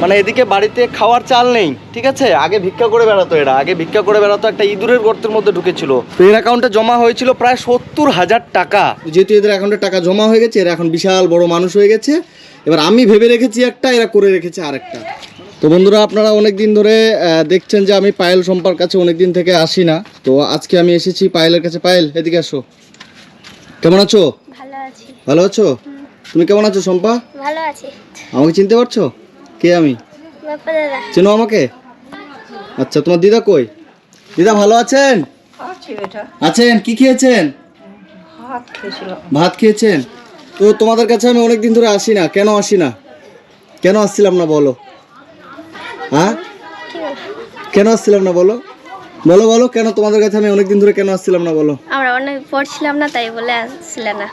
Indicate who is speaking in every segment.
Speaker 1: মানে এদিকে বাড়িতে খাওয়ার চাল নেই ঠিক আছে? আগে ভিক্ষা করে বেড়াতো এরা। আগে ভিক্ষা করে বেড়াতো একটা ইঁদুরের গর্তের মধ্যে ঢুকেছিল। তো এর অ্যাকাউন্টে জমা হয়েছিল প্রায় সত্তর হাজার টাকা। যেহেতু এদের অ্যাকাউন্টে টাকা জমা হয়ে গেছে এরা এখন বিশাল বড় মানুষ হয়ে গেছে। এবার আমি ভেবে রেখেছি একটা এরা করে রেখেছে আরেকটা। তো বন্ধুরা আপনারা অনেক দিন ধরে দেখছেন যে আমি পায়েল সম্পার কাছে অনেক দিন থেকে আসি না। তো আজকে আমি এসেছি পায়েলের কাছে। পায়েল এদিকে আসো। কেমন আছো?
Speaker 2: ভালো আছি।
Speaker 1: ভালো আছো? তুমি কেমন আছো সম্পা?
Speaker 2: ভালো আছি।
Speaker 1: আমাকে চিনতে পারছ? কে আমি? চেনো আমাকে? আচ্ছা তোমার দিদা কই? দিদা ভালো আছেন? আছেন? কি খেয়েছেন? ভাত খেয়েছেন? তো তোমাদের কাছে আমি অনেকদিন ধরে আসি না। কেন আসি না? কেন আসছিলাম না বলো? হ্যাঁ? কেন আসছিলাম না বলো? বলো বলো কেন তোমাদের কাছে আমি অনেক দিন ধরে কেন আসছিলাম না বলো?
Speaker 2: আমরা অনেক পড়ছিলাম না তাই বলে আসছিল না।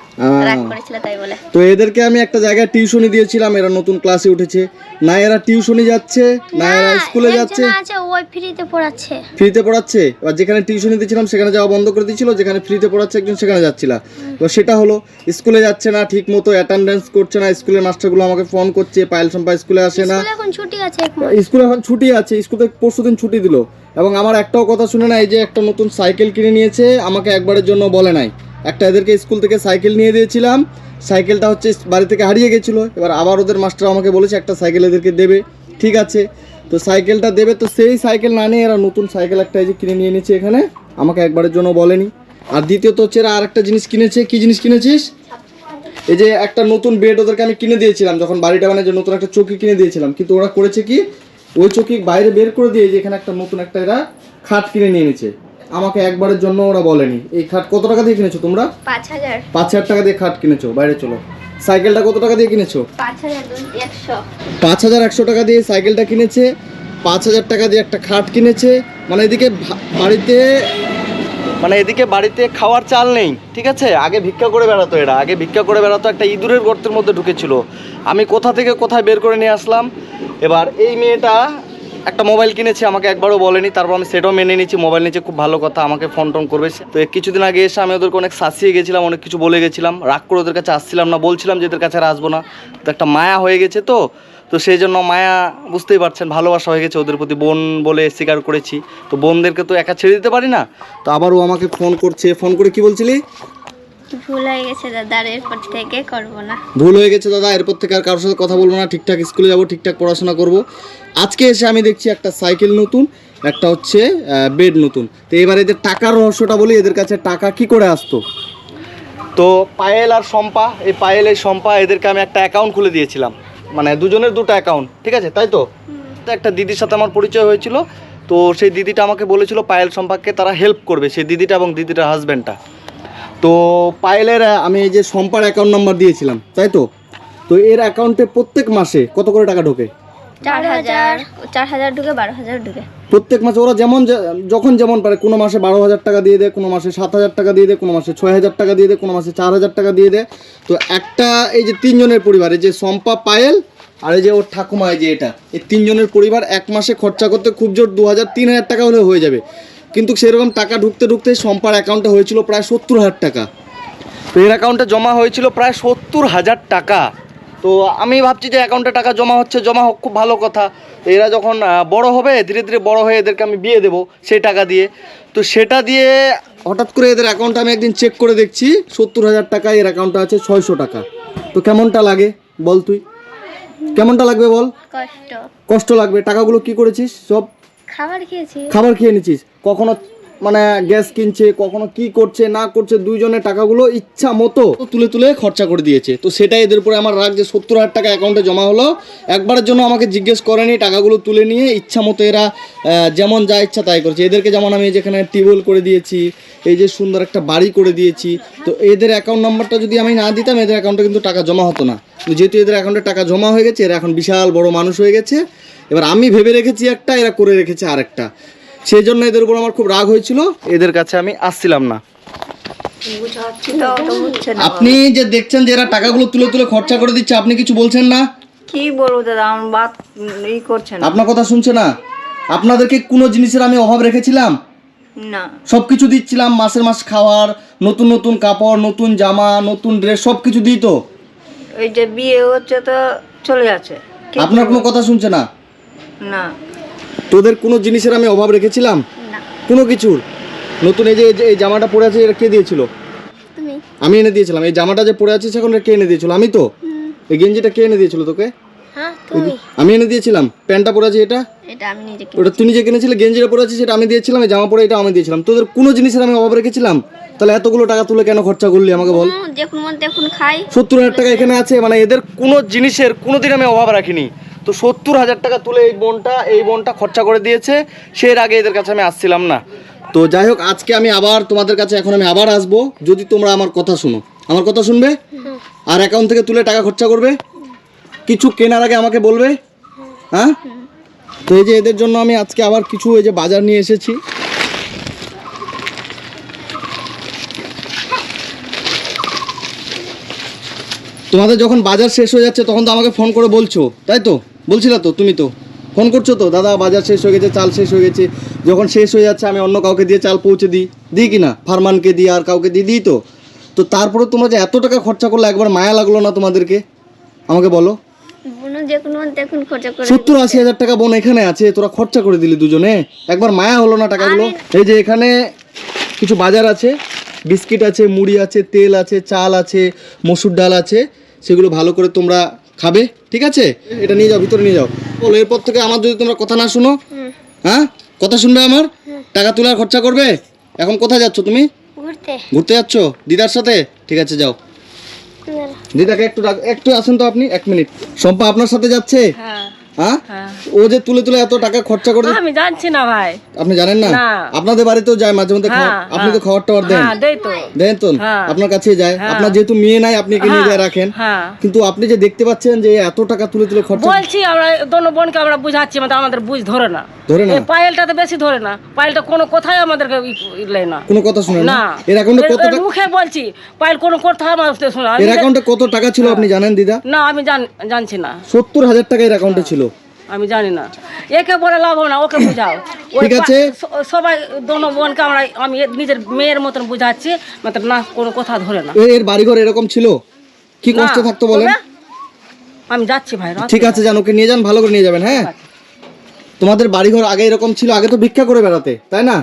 Speaker 2: রাগ করেছিল তাই বলে।
Speaker 1: তো এদেরকে আমি একটা জায়গায় টিউশনি দিয়েছিলাম এরা নতুন ক্লাসে উঠেছে। না এরা টিউশনি যাচ্ছে না এরা স্কুলে যাচ্ছে।
Speaker 2: আছে ওই ফ্রিতে পড়াচ্ছে।
Speaker 1: ফ্রিতে পড়াচ্ছে? এবার যেখানে টিউশনি দিয়েছিলাম সেখানে যাওয়া বন্ধ করে দিয়েছিল যেখানে ফ্রিতে পড়াচ্ছে একজন সেখানে যাচ্ছিল। তো সেটা হলো স্কুলে যাচ্ছে না ঠিক মতো অ্যাটেন্ডেন্স করছে না স্কুলের মাস্টারগুলো আমাকে ফোন করছে পায়েল সম্পা স্কুলে আসে না।
Speaker 2: স্কুলে এখন ছুটি আছে
Speaker 1: স্কুলে এখন ছুটি আছে স্কুলে পরশু দিন ছুটি দিল। এবং আমার একটাও কথা শুনে না এই যে একটা নতুন সাইকেল কিনে নিয়েছে, আমাকে একবারের জন্য বলে নাই। একটা এদেরকে স্কুল থেকে সাইকেল নিয়ে দিয়েছিলাম, সাইকেলটা হচ্ছে বাড়ি থেকে হারিয়ে গেছিল। এবার আবার ওদের মাস্টার আমাকে বলেছে, একটা সাইকেল এদেরকে দেবে। ঠিক আছে, তো সাইকেলটা দেবে, তো সেই সাইকেল না নিয়ে এরা নতুন সাইকেল একটা এই যে কিনে নিয়ে নিয়েছে এখানে, আমাকে একবারের জন্য বলেনি। আর দ্বিতীয়ত হচ্ছে এরা আরেকটা জিনিস কিনেছে, কি জিনিস কিনেছিস? এই যে একটা নতুন বেড ওদেরকে আমি কিনে দিয়েছিলাম, যখন বাড়িটা মানে যে নতুন একটা চৌকি কিনে দিয়েছিলাম। কিন্তু ওরা করেছে কি ওই চোখে বাইরে বের করে দিয়ে যে এখানে একটা নতুন একটা এরা খাট কিনে নিয়ে নিয়েছে আমাকে একবারের জন্য ওরা বলেনি। এই খাট কত টাকা দিয়ে কিনেছো তোমরা?
Speaker 2: পাঁচ হাজার।
Speaker 1: পাঁচ হাজার টাকা দিয়ে খাট কিনেছো। বাইরে চলো। সাইকেলটা কত টাকা দিয়ে কিনেছো?
Speaker 2: পাঁচ হাজার একশো।
Speaker 1: পাঁচ হাজার একশো টাকা দিয়ে সাইকেলটা কিনেছে। পাঁচ হাজার টাকা দিয়ে একটা খাট কিনেছে। মানে এদিকে বাড়িতে মানে এদিকে বাড়িতে খাওয়ার চাল নেই, ঠিক আছে? আগে ভিক্ষা করে বেড়াতো এরা। আগে ভিক্ষা করে বেড়াতো একটা ইঁদুরের গর্তের মধ্যে ঢুকেছিল। আমি কোথা থেকে কোথায় বের করে নিয়ে আসলাম? এবার এই মেয়েটা একটা মোবাইল কিনেছে, আমাকে একবারও বলেনি। তারপর আমি সেটাও মেনে নিয়েছি, মোবাইল নিচে খুব ভালো কথা, আমাকে ফোন টোন করবে। তো কিছুদিন আগে এসে আমি ওদেরকে অনেক শাসিয়ে গেছিলাম, অনেক কিছু বলে গেছিলাম। রাগ করে ওদের কাছে আসছিলাম না, বলছিলাম যে এদের কাছে আর আসব না। তো একটা মায়া হয়ে গেছে তো। তো সেই জন্য মায়া বুঝতেই পারছেন ভালোবাসা হয়ে গেছে ওদের প্রতি। বোন বলে স্বীকার করেছি। তো বোনদেরকে তো একা ছেড়ে দিতে পারি না? তো আবার ও আমাকে ফোন করছে। ফোন করে কি বলছিলি?
Speaker 2: ভুল হয়ে গেছে দাদার এরপর থেকে করব না।
Speaker 1: ভুল হয়ে গেছে দাদা এরপর থেকে আর কারোর সাথে কথা বলব না। ঠিকঠাক স্কুলে যাব ঠিকঠাক পড়াশোনা করব। আজকে এসে আমি দেখছি একটা সাইকেল নতুন একটা হচ্ছে বেড নতুন। তো এবার এদের টাকার রহস্যটা বলি এদের কাছে টাকা কি করে আসতো? তো পায়েল আর শম্পা এই পায়েল এই শম্পা এদেরকে আমি একটা অ্যাকাউন্ট খুলে দিয়েছিলাম। মানে দুজনের দুটো অ্যাকাউন্ট ঠিক আছে? তাই তো? তো একটা দিদির সাথে আমার পরিচয় হয়েছিল তো সেই দিদিটা আমাকে বলেছিল পায়েল সম্পর্কে তারা হেল্প করবে সেই দিদিটা এবং দিদিটার হাজব্যান্ডটা তো পায়েলের আমি এই যে সম্পার অ্যাকাউন্ট নাম্বার দিয়েছিলাম তাই তো? তো এর অ্যাকাউন্টে প্রত্যেক মাসে কত করে টাকা ঢোকে?
Speaker 2: চার হাজার চার হাজার ঢুকে বারো হাজার ঢুকে।
Speaker 1: প্রত্যেক মাসে ওরা যেমন যখন যেমন পারে কোনো মাসে বারো হাজার টাকা দিয়ে দেয় কোনো মাসে সাত হাজার টাকা দিয়ে দেয় কোনো মাসে ছয় হাজার টাকা দিয়ে দেয় কোনো মাসে চার হাজার টাকা দিয়ে দেয়। তো একটা এই যে তিনজনের পরিবার এই যে সম্পা পায়েল আর এই যে ওর ঠাকুমা এই যে এটা এই তিনজনের পরিবার এক মাসে খরচা করতে খুব জোর দু হাজার তিন হাজার টাকা হলে হয়ে যাবে। কিন্তু সেরকম টাকা ঢুকতে ঢুকতে সম্পার অ্যাকাউন্টে হয়েছিল প্রায় সত্তর হাজার টাকা। তো এর অ্যাকাউন্টে জমা হয়েছিল প্রায় সত্তর হাজার টাকা। তো আমি ভাবছি যে অ্যাকাউন্টে টাকা জমা হচ্ছে জমা হোক খুব ভালো কথা। এরা যখন বড় হবে ধীরে ধীরে বড় হয়ে এদেরকে আমি বিয়ে দেবো সেই টাকা দিয়ে। তো সেটা দিয়ে হঠাৎ করে এদের অ্যাকাউন্টে আমি একদিন চেক করে দেখছি সত্তর হাজার টাকা এর অ্যাকাউন্টে আছে ছয়শো টাকা। তো কেমনটা লাগে? বল তুই। কেমনটা লাগবে বল?
Speaker 2: কষ্ট।
Speaker 1: কষ্ট লাগবে। টাকাগুলো কি করেছিস? সব
Speaker 2: খাবার খেয়েছি।
Speaker 1: খাবার খেয়ে নিচ্ছিস কখনো মানে গ্যাস কিনছে, কখনো কি করছে, না করছে, দুইজনের টাকাগুলো ইচ্ছা মতো তুলে তুলে খরচা করে দিয়েছে। তো সেটাই এদের উপরে আমার রাগ যে সত্তর হাজার টাকা অ্যাকাউন্টে জমা হলো। একবারের জন্য আমাকে জিজ্ঞেস করেনি, টাকাগুলো তুলে নিয়ে ইচ্ছা মতো এরা যেমন যা ইচ্ছা তাই করছে। এদেরকে যেমন আমি যেখানে টিউবওয়েল করে দিয়েছি, এই যে সুন্দর একটা বাড়ি করে দিয়েছি, তো এদের অ্যাকাউন্ট নাম্বারটা যদি আমি না দিতাম, এদের অ্যাকাউন্টে কিন্তু টাকা জমা হতো না। যেহেতু এদের অ্যাকাউন্টে টাকা জমা হয়ে গেছে, এরা এখন বিশাল বড় মানুষ হয়ে গেছে। এবার আমি ভেবে রেখেছি একটা, এরা করে রেখেছে আরেকটা। সেই জন্য এদের উপর আমার খুব রাগ হয়েছিল। এদের কাছে আমি আসছিলাম না। আপনি যে দেখছেন যে এরা টাকাগুলো তুলে তুলে খরচা করে দিচ্ছে আপনি কিছু বলছেন না?
Speaker 3: কি বলব দাদা আমার বাত ই করছে না।
Speaker 1: আপনার কথা শুনছে না? আপনাদেরকে কোনো জিনিসের আমি অভাব রেখেছিলাম?
Speaker 3: না।
Speaker 1: সব কিছু দিচ্ছিলাম মাসের মাস খাওয়ার নতুন নতুন কাপড় নতুন জামা নতুন ড্রেস সব কিছু দিই তো?
Speaker 3: ওই যে বিয়ে হচ্ছে তো চলে যাচ্ছে।
Speaker 1: আপনার কোনো কথা শুনছে না?
Speaker 3: না।
Speaker 1: তোদের কোনো জিনিসের আমি অভাব রেখেছিলাম? কোনো কিছুর? নতুন এই যে এই জামাটা পরে আছে এটা কে দিয়েছিল? আমি এনে দিয়েছিলাম। এই জামাটা যে পরে আছে এটা কে এনে দিয়েছিল? আমি তো? এই গেঞ্জিটা কে এনে দিয়েছিল তোকে?
Speaker 2: হ্যাঁ
Speaker 1: আমি এনে দিয়েছিলাম। প্যান্টটা পরে আছে এটা? ওটা তুই যে কিনেছিলে গেঞ্জিটা পরে আছিস সেটা আমি দিয়েছিলাম। এই জামা পরে এটা আমি দিয়েছিলাম। তোদের কোনো জিনিসের আমি অভাব রেখেছিলাম? তাহলে এতগুলো টাকা তুলে কেন খরচা করলি আমাকে বল?
Speaker 2: মন তখন খাই।
Speaker 1: সত্তর হাজার টাকা এখানে আছে মানে এদের কোনো জিনিসের কোনো দিন আমি অভাব রাখিনি। তো সত্তর হাজার টাকা তুলে এই বোনটা এই বোনটা খরচা করে দিয়েছে। সে এর আগে এদের কাছে আমি আসছিলাম না। তো যাই হোক আজকে আমি আবার তোমাদের কাছে এখন আমি আবার আসব। যদি তোমরা আমার কথা শুনো। আমার কথা শুনবে? আর অ্যাকাউন্ট থেকে তুলে টাকা খরচা করবে? কিছু কেনার আগে আমাকে বলবে? হ্যাঁ? তো এই যে এদের জন্য আমি আজকে আবার কিছু এই যে বাজার নিয়ে এসেছি। তোমাদের যখন বাজার শেষ হয়ে যাচ্ছে তখন তো আমাকে ফোন করে বলছো তাই তো? বলছিলা তো তুমি তো। ফোন করছ তো দাদা বাজার শেষ হয়ে গেছে চাল শেষ হয়ে গেছে। যখন শেষ হয়ে যাচ্ছে আমি অন্য কাউকে দিয়ে চাল পৌঁছে দিই। দিই কি না? ফার্মানকে দিই আর কাউকে দিয়ে দিই তো। তো তারপরে তোমরা যে এত টাকা খরচা করলে একবার মায়া লাগল না তোমাদেরকে? আমাকে বলো। সত্তর আশি হাজার টাকা বোন এখানে আছে তোরা খরচা করে দিলি দুজনে। একবার মায়া হলো না টাকাগুলো? এই যে এখানে কিছু বাজার আছে বিস্কিট আছে মুড়ি আছে তেল আছে চাল আছে মসুর ডাল আছে সেগুলো ভালো করে তোমরা খাবে ঠিক আছে? এটা নিয়ে যাও ভিতরে নিয়ে যাও। বলো এরপর থেকে আমার যদি তোমরা কথা না শুনো হ্যাঁ? কথা শুনবে আমার? টাকা তোলার খরচা করবে? এখন কোথায় যাচ্ছ তুমি?
Speaker 2: ঘুরতে।
Speaker 1: ঘুরতে যাচ্ছ? দিদার সাথে? ঠিক আছে যাও। দিদাকে একটু একটু আসেন তো আপনি এক মিনিট। সম্পা আপনার সাথে যাচ্ছে?
Speaker 3: হ্যাঁ।
Speaker 1: হ্যাঁ?
Speaker 3: হ্যাঁ।
Speaker 1: ও যে তুলে তুলে এত টাকা খরচা করে
Speaker 3: আমি জানছি না ভাই।
Speaker 1: আপনি জানেন না। আপনাদের বাড়িতেও যায় মাঝে মধ্যে
Speaker 3: হ্যাঁ,
Speaker 1: আপনি তো। খাবার টাবার দেন।
Speaker 3: তো।
Speaker 1: দেন তো। আপনার কাছে যায়। আপনার যেহেতু মেয়ে নাই আপনি কিনে নিয়ে যায় রাখেন। কিন্তু আপনি যে দেখতে পাচ্ছেন যে এত টাকা তুলে তুলে খরচা
Speaker 3: বলছি আমরা দোনো বোনকে আমরা বুঝাচ্ছি মানে আমাদের বুঝ ধরে না।
Speaker 1: ধরে না?
Speaker 3: এই পায়েলটা তো বেশি ধরে না। পায়েলটা কোনো কথাই আমাদেরকে লেয় না।
Speaker 1: কোনো কথা শুনে না? এর অ্যাকাউন্টে কত টাকা
Speaker 3: মুখে বলছি পায়েল কোনো কথা আমার শোনা
Speaker 1: এর অ্যাকাউন্টে কত টাকা ছিল আপনি জানেন দিদা?
Speaker 3: না আমি জানছি না।
Speaker 1: সত্তর হাজার টাকা এর অ্যাকাউন্টে ছিল।
Speaker 3: আমি জানি না। একে বলে লাভ হবে না ওকে বুঝাও।
Speaker 1: ঠিক আছে।
Speaker 3: সবাই দোনো বোনকে আমরা আমি নিজের মেয়ের মতন বুঝাচ্ছি মাত্র না কোনো কথা ধরে না।
Speaker 1: এর বাড়িঘর এরকম ছিল? কি কষ্ট থাকতো বলেন?
Speaker 3: আমি যাচ্ছি ভাই
Speaker 1: ঠিক আছে যান ওকে নিয়ে যান ভালো করে নিয়ে যাবেন হ্যাঁ? তোমাদের বাড়িঘর আগে এরকম ছিল, আগে তো ভিক্ষা করে বেড়াতে, তাই না?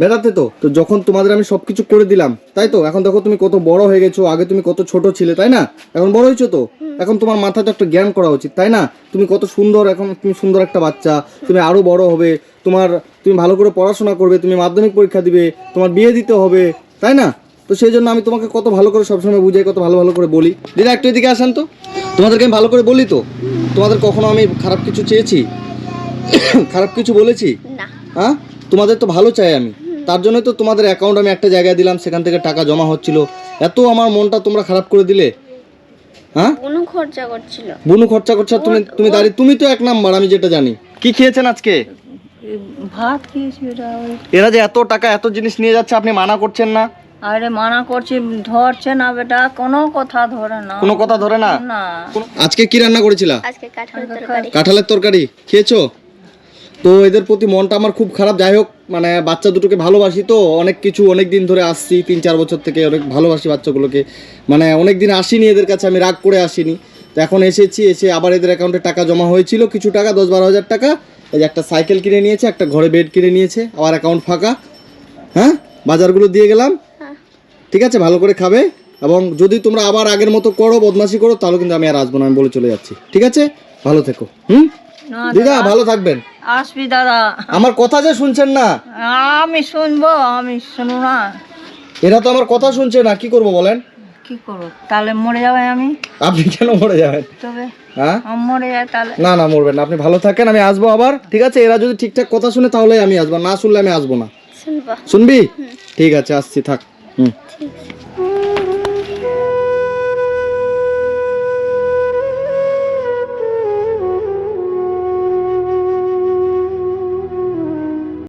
Speaker 1: বেড়াতে তো। তো যখন তোমাদের আমি সবকিছু করে দিলাম, তাই তো? এখন দেখো তুমি কত বড় হয়ে গেছো, আগে তুমি কত ছোট ছিলে, তাই না? এখন বড় হয়েছো তো? এখন তোমার মাথায় তো একটা জ্ঞান করা উচিত, তাই না? তুমি কত সুন্দর, এখন তুমি সুন্দর একটা বাচ্চা, তুমি আরও বড় হবে, তোমার, তুমি ভালো করে পড়াশোনা করবে, তুমি মাধ্যমিক পরীক্ষা দিবে, তোমার বিয়ে দিতে হবে, তাই না? তো সেই জন্য আমি তোমাকে কত ভালো করে সবসময় বুঝাই, কত ভালো ভালো করে বলি। দিদা, একটু এদিকে আসেন তো। তোমাদেরকে আমি ভালো করে বলি তো? তোমাদের কখনো আমি খারাপ কিছু চেয়েছি? খারাপ কিছু বলেছি?
Speaker 2: না।
Speaker 1: হ্যাঁ? তোমাদের তো ভালো চাই আমি। তার জন্যই তো তোমাদের অ্যাকাউন্ট আমি একটা জায়গায় দিলাম সেখান থেকে টাকা জমা হচ্ছিল। এত আমার মনটা তোমরা খারাপ করে দিলে? হ্যাঁ?
Speaker 2: বোনও খরচা করছিল।
Speaker 1: বুনু খরচা করছে তুমি তুমি দাঁড়িয়ে তুমি তো এক নাম্বার আমি যেটা জানি। কি খেয়েছেন আজকে?
Speaker 3: ভাত খেয়েছি
Speaker 1: এরা যে এত টাকা এত জিনিস নিয়ে যাচ্ছে আপনি মানা করছেন না?
Speaker 3: আরে মানা করছি ধরছে না বেটা কোনো কথা ধরে না।
Speaker 1: কোনো কথা ধরে না?
Speaker 3: না।
Speaker 1: আজকে কি রান্না করেছিলা?
Speaker 2: আজকে কাঁঠালের তরকারি।
Speaker 1: কাঁঠালের তরকারি। খেয়েছো? তো এদের প্রতি মনটা আমার খুব খারাপ। যাই হোক মানে বাচ্চা দুটোকে ভালোবাসি তো অনেক কিছু অনেক দিন ধরে আসছি তিন চার বছর থেকে অনেক ভালোবাসি বাচ্চাগুলোকে। মানে অনেক দিন আসিনি এদের কাছে আমি রাগ করে আসিনি। তো এখন এসেছি এসে আবার এদের অ্যাকাউন্টে টাকা জমা হয়েছিল কিছু টাকা দশ বারো হাজার টাকা। এই যে একটা সাইকেল কিনে নিয়েছে একটা ঘরে বেড কিনে নিয়েছে আবার অ্যাকাউন্ট ফাঁকা। হ্যাঁ? বাজারগুলো দিয়ে গেলাম।
Speaker 2: হ্যাঁ।
Speaker 1: ঠিক আছে ভালো করে খাবে। এবং যদি তোমরা আবার আগের মতো করো বদমাশি করো তাহলে কিন্তু আমি আর আসব না আমি বলে চলে যাচ্ছি। ঠিক আছে? ভালো থেকো। হুম? দিদা ভালো থাকবেন।
Speaker 3: আসবি দাদা।
Speaker 1: আমার কথা যে শুনছেন না।
Speaker 3: আমি শুনব আমি শুনব না।
Speaker 1: এরা তো আমার কথা শুনছে না কি করব বলেন?
Speaker 3: কি করব? তাহলে মরে যাবে আমি?
Speaker 1: আপনি কেন মরে যাবেন?
Speaker 3: তবে
Speaker 1: হ্যাঁ?
Speaker 3: মরে তাহলে।
Speaker 1: না না মরবেন না। আপনি ভালো থাকেন আমি আসব আবার ঠিক আছে? এরা যদি ঠিকঠাক কথা শুনে তাহলে আমি আসব। না শুনলে আমি আসব না।
Speaker 2: শুনব।
Speaker 1: শুনবি? ঠিক আছে আসছি থাক। হুম।
Speaker 2: ঠিক আছে।